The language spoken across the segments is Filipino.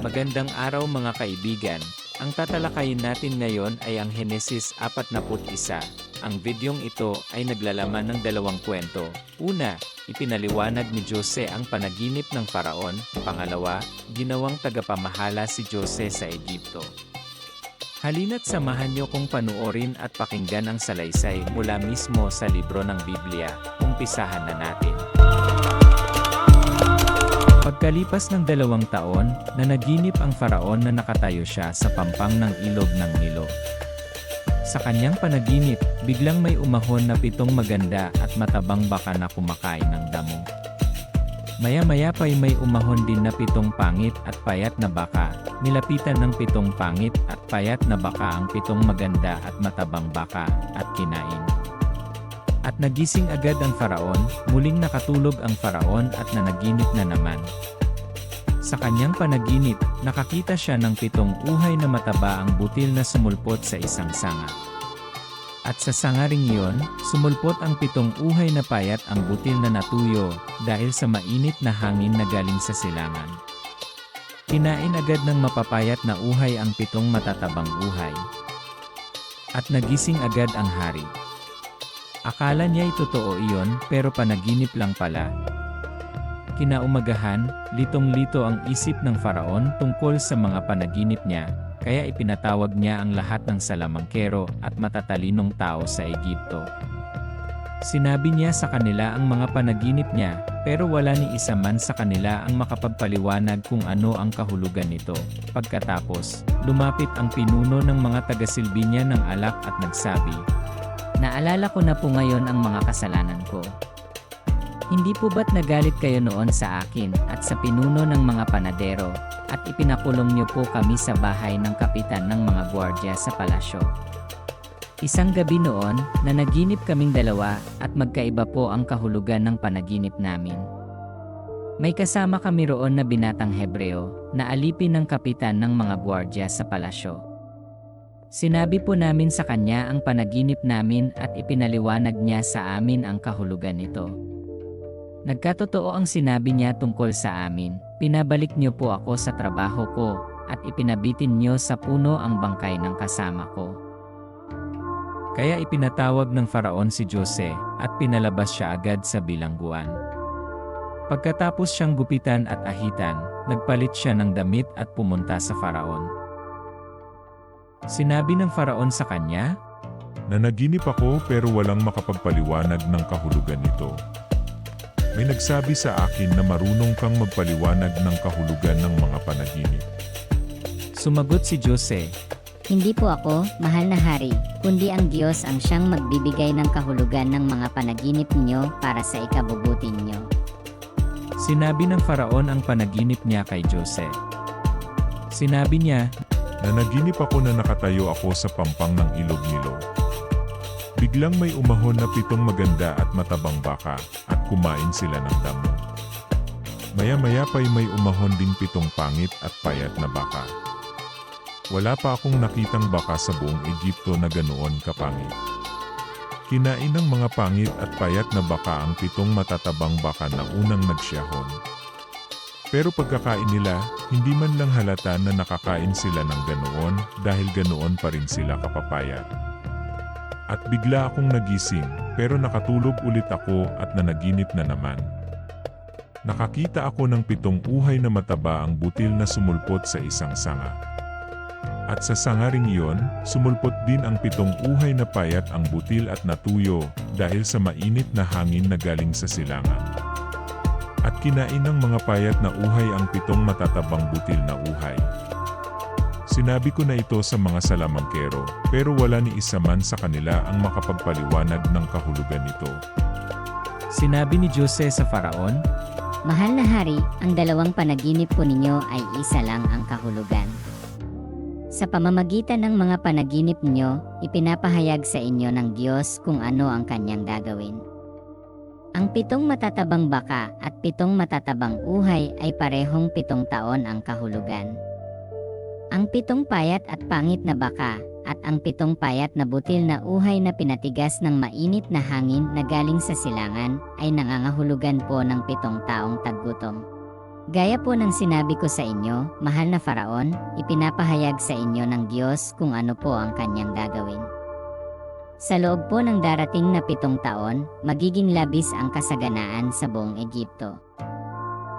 Magandang araw mga kaibigan. Ang tatalakayin natin ngayon ay ang Henesis 41. Ang videong ito ay naglalaman ng dalawang kwento. Una, ipinaliwanag ni Jose ang panaginip ng paraon. Pangalawa, ginawang tagapamahala si Jose sa Egypto. Halina't samahan niyo kong panuorin at pakinggan ang salaysay mula mismo sa libro ng Biblia. Umpisahan na natin. Pagkalipas ng dalawang taon, nanaginip ang faraon na nakatayo siya sa pampang ng ilog ng Nilo. Sa kanyang panaginip, biglang may umahon na pitong maganda at matabang baka na kumakain ng damo. Maya-maya pa'y may umahon din na pitong pangit at payat na baka, nilapitan ng pitong pangit at payat na baka ang pitong maganda at matabang baka, at kinain. At nagising agad ang faraon, muling nakatulog ang faraon at nanaginip na naman. Sa kanyang panaginip, nakakita siya ng pitong uhay na mataba ang butil na sumulpot sa isang sanga. At sa sanga ring iyon, sumulpot ang pitong uhay na payat ang butil na natuyo, dahil sa mainit na hangin na galing sa silangan. Kinain agad ng mapapayat na uhay ang pitong matatabang uhay. At nagising agad ang hari. Akala niya'y totoo iyon, pero panaginip lang pala. Kinaumagahan, litong-lito ang isip ng faraon tungkol sa mga panaginip niya, kaya ipinatawag niya ang lahat ng salamangkero at matatalinong tao sa Egipto. Sinabi niya sa kanila ang mga panaginip niya, pero wala ni isa man sa kanila ang makapagpaliwanag kung ano ang kahulugan nito. Pagkatapos, lumapit ang pinuno ng mga tagasilbi niya ng alak at nagsabi, Naalala ko na po ngayon ang mga kasalanan ko. Hindi po ba't nagalit kayo noon sa akin at sa pinuno ng mga panadero, at ipinakulong niyo po kami sa bahay ng kapitan ng mga gwardya sa palasyo? Isang gabi noon, na naginip kaming dalawa at magkaiba po ang kahulugan ng panaginip namin. May kasama kami roon na binatang Hebreo, na alipin ng kapitan ng mga gwardya sa palasyo. Sinabi po namin sa kanya ang panaginip namin at ipinaliwanag niya sa amin ang kahulugan nito. Nagkatotoo ang sinabi niya tungkol sa amin, pinabalik niyo po ako sa trabaho ko, at ipinabitin niyo sa puno ang bangkay ng kasama ko. Kaya ipinatawag ng faraon si Jose, at pinalabas siya agad sa bilangguan. Pagkatapos siyang gupitan at ahitan, nagpalit siya ng damit at pumunta sa faraon. Sinabi ng faraon sa kanya, Nanaginip ako pero walang makapagpaliwanag ng kahulugan nito. May nagsabi sa akin na marunong kang magpaliwanag ng kahulugan ng mga panaginip. Sumagot si Jose, Hindi po ako, mahal na hari, kundi ang Diyos ang siyang magbibigay ng kahulugan ng mga panaginip niyo para sa ikabubuti niyo. Sinabi ng faraon ang panaginip niya kay Jose. Sinabi niya, Nanaginip ako na nakatayo ako sa pampang ng ilog nilo. Biglang may umahon na pitong maganda at matabang baka, at kumain sila ng damo. Maya-maya pa'y may umahon ding pitong pangit at payat na baka. Wala pa akong nakitang baka sa buong Egypto na ganoon kapangit. Kinain ng mga pangit at payat na baka ang pitong matatabang baka na unang nagsyahon. Pero pagkakain nila, hindi man lang halata na nakakain sila ng ganoon dahil ganoon pa rin sila kapapayat. At bigla akong nagising, pero nakatulog ulit ako at nanaginip na naman. Nakakita ako ng pitong uhay na mataba ang butil na sumulpot sa isang sanga. At sa sanga ring iyon, sumulpot din ang pitong uhay na payat ang butil at natuyo dahil sa mainit na hangin na galing sa silangan. At kinain ng mga payat na uhay ang pitong matatabang butil na uhay. Sinabi ko na ito sa mga salamangkero, pero wala ni isa man sa kanila ang makapagpaliwanag ng kahulugan nito. Sinabi ni Jose sa faraon, Mahal na hari, ang dalawang panaginip po ninyo ay isa lang ang kahulugan. Sa pamamagitan ng mga panaginip ninyo, ipinapahayag sa inyo ng Diyos kung ano ang kanyang gagawin. Ang pitong matatabang baka at pitong matatabang uhay ay parehong pitong taon ang kahulugan. Ang pitong payat at pangit na baka at ang pitong payat na butil na uhay na pinatigas ng mainit na hangin na galing sa silangan ay nangangahulugan po ng pitong taong taggutom. Gaya po ng sinabi ko sa inyo, mahal na Faraon, ipinapahayag sa inyo ng Diyos kung ano po ang kanyang gagawin. Sa loob po ng darating na pitong taon, magiging labis ang kasaganaan sa buong Egypto.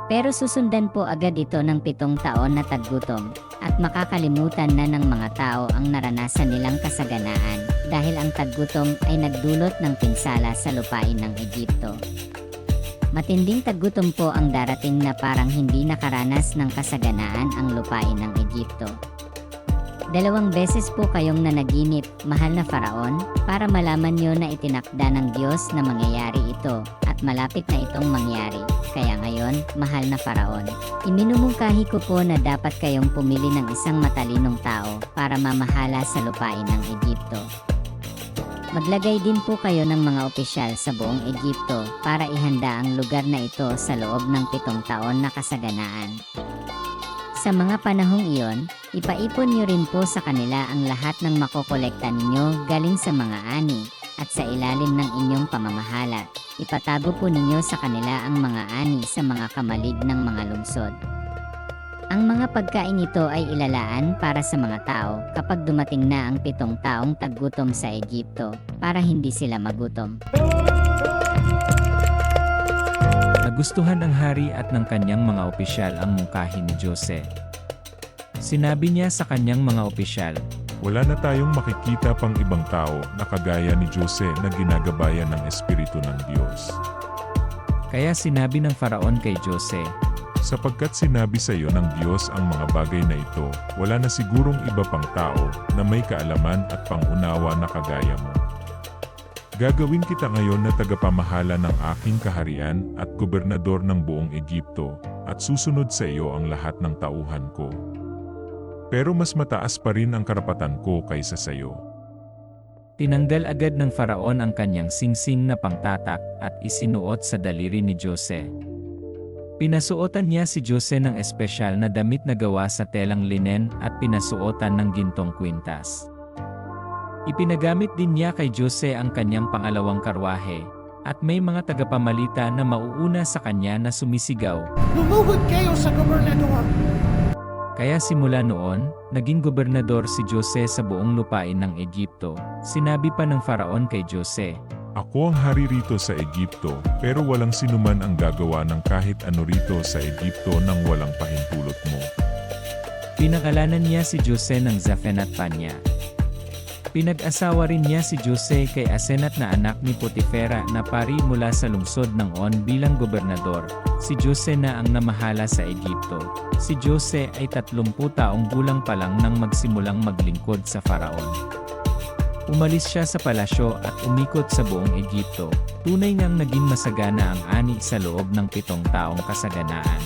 Pero susundan po agad ito ng pitong taon na taggutom, at makakalimutan na ng mga tao ang naranasan nilang kasaganaan dahil ang taggutom ay nagdulot ng pinsala sa lupain ng Egypto. Matinding taggutom po ang darating na parang hindi nakaranas ng kasaganaan ang lupain ng Egypto. Dalawang beses po kayong nanaginip, mahal na Faraon, para malaman nyo na itinakda ng Diyos na mangyayari ito at malapit na itong mangyari. Kaya ngayon, mahal na Faraon, iminumungkahi ko po na dapat kayong pumili ng isang matalinong tao para mamahala sa lupain ng Egypto. Maglagay din po kayo ng mga opisyal sa buong Egypto para ihanda ang lugar na ito sa loob ng pitong taon na kasaganaan. Sa mga panahong iyon, ipaipon niyo rin po sa kanila ang lahat ng makokolekta ninyo galing sa mga ani at sa ilalim ng inyong pamamahala. Ipatago po ninyo sa kanila ang mga ani sa mga kamalig ng mga lungsod. Ang mga pagkain nito ay ilalaan para sa mga tao kapag dumating na ang pitong taong taggutom sa Egypto para hindi sila magutom. Nagustuhan ng hari at ng kanyang mga opisyal ang mungkahi ni Jose. Sinabi niya sa kanyang mga opisyal, Wala na tayong makikita pang ibang tao na kagaya ni Jose na ginagabayan ng Espiritu ng Diyos. kaya sinabi ng Faraon kay Jose, Sapagkat sinabi sa iyo ng Diyos ang mga bagay na ito, wala na sigurong iba pang tao na may kaalaman at pangunawa na kagaya mo. Gagawin kita ngayon na tagapamahala ng aking kaharian at gobernador ng buong Egypto, at susunod sa iyo ang lahat ng tauhan ko. Pero mas mataas pa rin ang karapatan ko kaysa sa iyo. Tinanggal agad ng Faraon ang kanyang singsing na pangtatak at isinuot sa daliri ni Jose. Pinasuotan niya si Jose ng espesyal na damit na gawa sa telang linen at pinasuotan ng gintong kwintas. Ipinagamit din niya kay Jose ang kanyang pangalawang karwahe, at may mga tagapamalita na mauuna sa kanya na sumisigaw, Lumuhod kayo sa gobernador. Kaya simula noon, naging gobernador si Jose sa buong lupain ng Egypto. Sinabi pa ng Faraon kay Jose, Ako ang hari rito sa Egypto, pero walang sinuman ang gagawa ng kahit ano rito sa Egypto nang walang pahintulot mo. Pinakalanan niya si Jose ng Zaphen at Panya. Pinag-asawa rin niya si Jose kay Asenat na anak ni Potifera na pari mula sa lungsod ng On bilang gobernador. Si Jose na ang namahala sa Egypto. Si Jose ay 30 taong gulang pa lang nang magsimulang maglingkod sa Faraon. Umalis siya sa palasyo at umikot sa buong Egypto. Tunay ngang naging masagana ang ani sa loob ng pitong taong kasaganaan.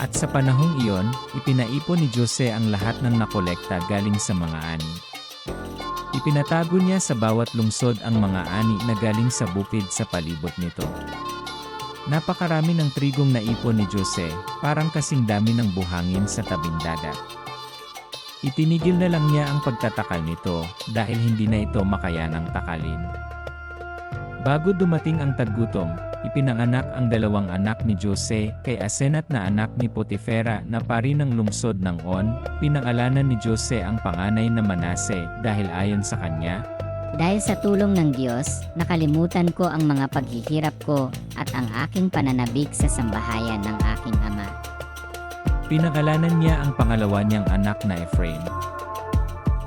At sa panahong iyon, ipinaipon ni Jose ang lahat ng nakolekta galing sa mga ani. Ipinatago niya sa bawat lungsod ang mga ani na galing sa bukid sa palibot nito. Napakarami ng trigong naipon ni Jose, parang kasing dami ng buhangin sa tabing dagat. Itinigil na lang niya ang pagtatakal nito dahil hindi na ito makayanang takalin. Bago dumating ang taggutom, ipinanganak ang dalawang anak ni Jose kay Asenat na anak ni Potifera na pari ng lungsod ng On, pinangalanan ni Jose ang panganay na Manase dahil ayon sa kanya, Dahil sa tulong ng Diyos, nakalimutan ko ang mga paghihirap ko at ang aking pananabik sa sambahayan ng aking ama. pinangalanan niya ang pangalawa niyang anak na Ephraim.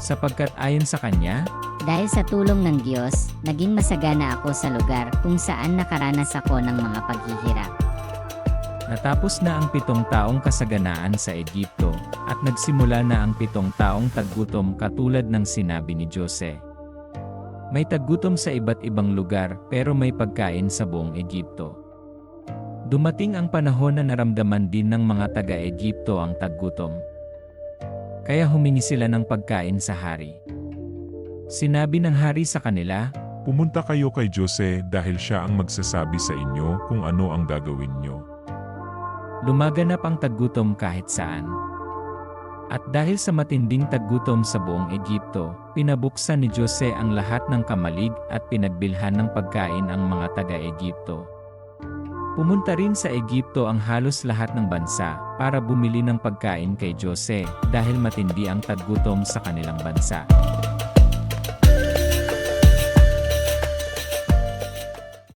Sapagkat ayon sa kanya, Dahil sa tulong ng Diyos, naging masagana ako sa lugar kung saan nakaranas ako ng mga paghihirap. Natapos na ang pitong taong kasaganaan sa Egypto, at nagsimula na ang pitong taong taggutom katulad ng sinabi ni Jose. May taggutom sa iba't ibang lugar pero may pagkain sa buong Egypto. Dumating ang panahon na naramdaman din ng mga taga-Egypto ang taggutom. Kaya humingi sila ng pagkain sa hari. Sinabi ng hari sa kanila, Pumunta kayo kay Jose dahil siya ang magsasabi sa inyo kung ano ang gagawin nyo. Lumaganap ang taggutom kahit saan. At dahil sa matinding taggutom sa buong Egypto, pinabuksan ni Jose ang lahat ng kamalig at pinagbilhan ng pagkain ang mga taga-Egypto. Pumunta rin sa Egipto ang halos lahat ng bansa para bumili ng pagkain kay Jose dahil matindi ang taggutom sa kanilang bansa.